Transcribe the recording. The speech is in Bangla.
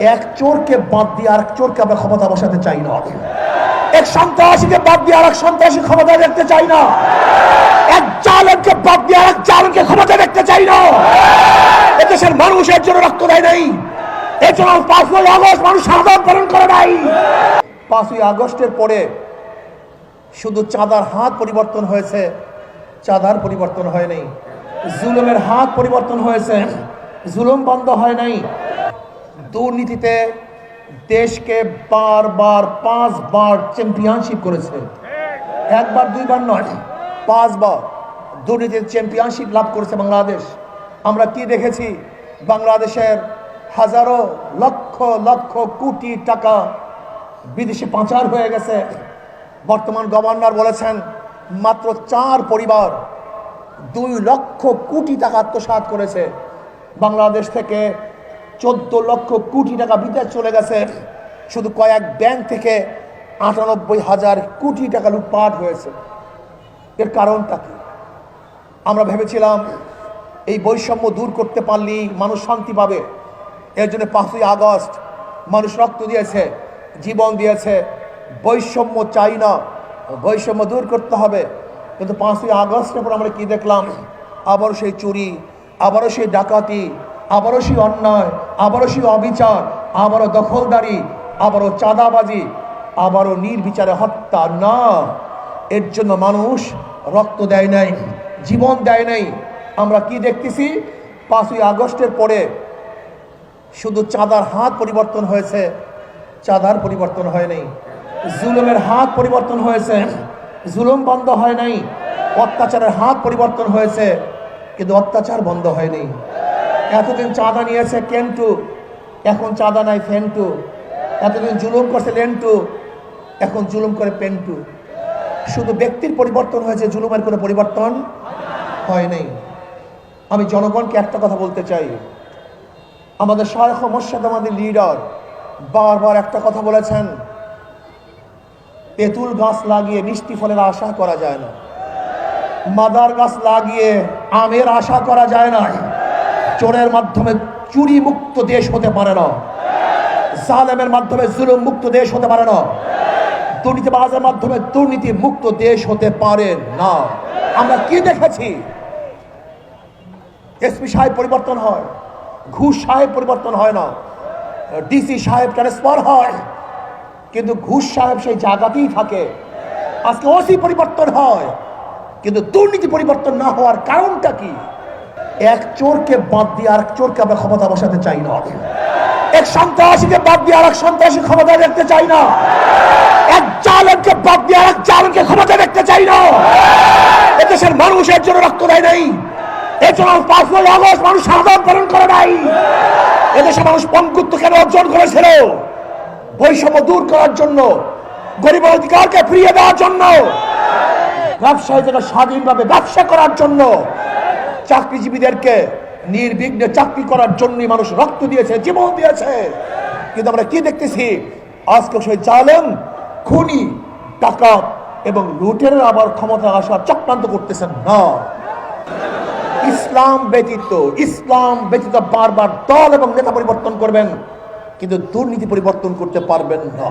এক চোরকে বাদ দিয়ে আরেক চোরকে আমরা ক্ষমতা বসাতে চাই না। এক সন্ত্রাসীকে বাদ দিয়ে আরেক সন্ত্রাসী ক্ষমতা দেখতে চাই না। এক জালেমকে বাদ দিয়ে আরেক জালেমকে ক্ষমতা দেখতে চাই না। এদেশের মানুষ এর জন্য রক্ত দেয় নাই। এর জন্য পাঁচই আগস্ট মানুষ সাধারণ পালন করে নাই। পাঁচই আগস্টের পরে শুধু চাঁদার হাত পরিবর্তন হয়েছে, চাঁদার পরিবর্তন হয় নাই। জুলুমের হাত পরিবর্তন হয়েছে, জুলুম বন্ধ হয় নাই। দুর্নীতিতে দেশকে বারবার, পাঁচবার চ্যাম্পিয়নশিপ করেছে। একবার, দুইবার নয়, পাঁচবার দুর্নীতির চ্যাম্পিয়নশিপ লাভ করেছে বাংলাদেশ। আমরা কি দেখেছি? বাংলাদেশের হাজারো লক্ষ লক্ষ কোটি টাকা বিদেশে পাচার হয়ে গেছে। বর্তমান গভর্নর বলেছেন, মাত্র চার পরিবার দুই লক্ষ কোটি টাকা আত্মসাৎ করেছে। বাংলাদেশ থেকে চোদ্দ লক্ষ কোটি টাকা বিদেশ চলে গেছে। শুধু কয়েক ব্যাংক থেকে আটানব্বই হাজার কোটি টাকা লুটপাট হয়েছে। এর কারণটা কি? আমরা ভেবেছিলাম এই বৈষম্য দূর করতে পারলেই মানুষ শান্তি পাবে। এর জন্য পাঁচই আগস্ট মানুষ রক্ত দিয়েছে, জীবন দিয়েছে। বৈষম্য চাই না, বৈষম্য দূর করতে হবে। কিন্তু পাঁচই আগস্টের পর আমরা কি দেখলাম? আবারও সেই চুরি, আবারও সেই ডাকাতি আবারও সেই অন্যায়, আবারও সেই অবিচার, আবারও দখলদারি, আবারও চাঁদাবাজি, আবারও নির্বিচারে হত্যা না। এর জন্য মানুষ রক্ত দেয় নাই, জীবন দেয় নাই। আমরা কি দেখতেছি? পাঁচই আগস্টের পরে শুধু চাঁদার হাত পরিবর্তন হয়েছে, চাঁদার পরিবর্তন হয় নাই। জুলুমের হাত পরিবর্তন হয়েছে, জুলুম বন্ধ হয় নাই, অত্যাচারের হাত পরিবর্তন হয়েছে, কিন্তু অত্যাচার বন্ধ হয়নি এতদিন চাঁদা নিয়েছে কেন্টু, এখন চাঁদা নাই ফেন্টু। এতদিন জুলুম করছে লেন্টু, এখন জুলুম করে পেন্টু। শুধু ব্যক্তির পরিবর্তন হয়েছে, জুলুমের কোনো পরিবর্তন হয় নাই। আমি জনগণকে একটা কথা বলতে চাই। আমাদের শায়খ মোর্শেদ আমাদের লিডার বারবার একটা কথা বলেছেন, তেঁতুল গাছ লাগিয়ে মিষ্টি ফলের আশা করা যায় না। মাদার গাছ লাগিয়ে আমের আশা করা যায় না। চোরের মাধ্যমে চুরি মুক্ত দেশ হতে পারে না। জালেমের মাধ্যমে জুলুম মুক্ত দেশ হতে পারে না। দুর্নীতিবাজের মাধ্যমে দুর্নীতি মুক্ত দেশ হতে পারে না। আমরা কি দেখেছি? এসপি সাহেব পরিবর্তন হয়, ঘুষ সাহেব পরিবর্তন হয় না, ডিসি সাহেব ট্রান্সফার হয়। কিন্তু ঘুষ সাহেব সেই জায়গাতেই থাকে। আজকে ওসি পরিবর্তন হয়, কিন্তু দুর্নীতি পরিবর্তন না হওয়ার কারণটা কি? এক চোরকে বাদ দিয়ে আরেক চোরকে আমরা ক্ষমতা বসাতে চাই না। এক সন্ত্রাসীকে বাদ দিয়ে আরেক সন্ত্রাসী ক্ষমতা দেখতে চাই না। এক জালেমকে বাদ দিয়ে আরেক জালেমকে ক্ষমতা দেখতে চাই না। এদেশের মানুষ এর জন্য রক্ত দেয় নাই। এর জন্য পাঁচই আগস্ট মানুষ সাধারণ পালন করে নাই। এদেশের মানুষ পঙ্কুত্ব কেন অর্জন করেছিল? বৈষম্য দূর করার জন্য, গরিব অধিকারকে ফিরিয়ে দেওয়ার জন্য ব্যবসায়ীদের স্বাধীনভাবে ব্যবসা করার জন্য চাকরিজীবীদেরকে নির্বিঘ্নে চাকরি করার জন্যই মানুষ রক্ত দিয়েছে, জীবন দিয়েছে। কিন্তু আমরা কি দেখতেছি? আজকে সেই জালেম, খুনি টাকা এবং লুটের আবার ক্ষমতা আসার চক্রান্ত করতেছেন না। ইসলাম ব্যতীত ইসলাম ব্যতীত বারবার দল এবং নেতা পরিবর্তন করবেন, কিন্তু দুর্নীতি পরিবর্তন করতে পারবেন না।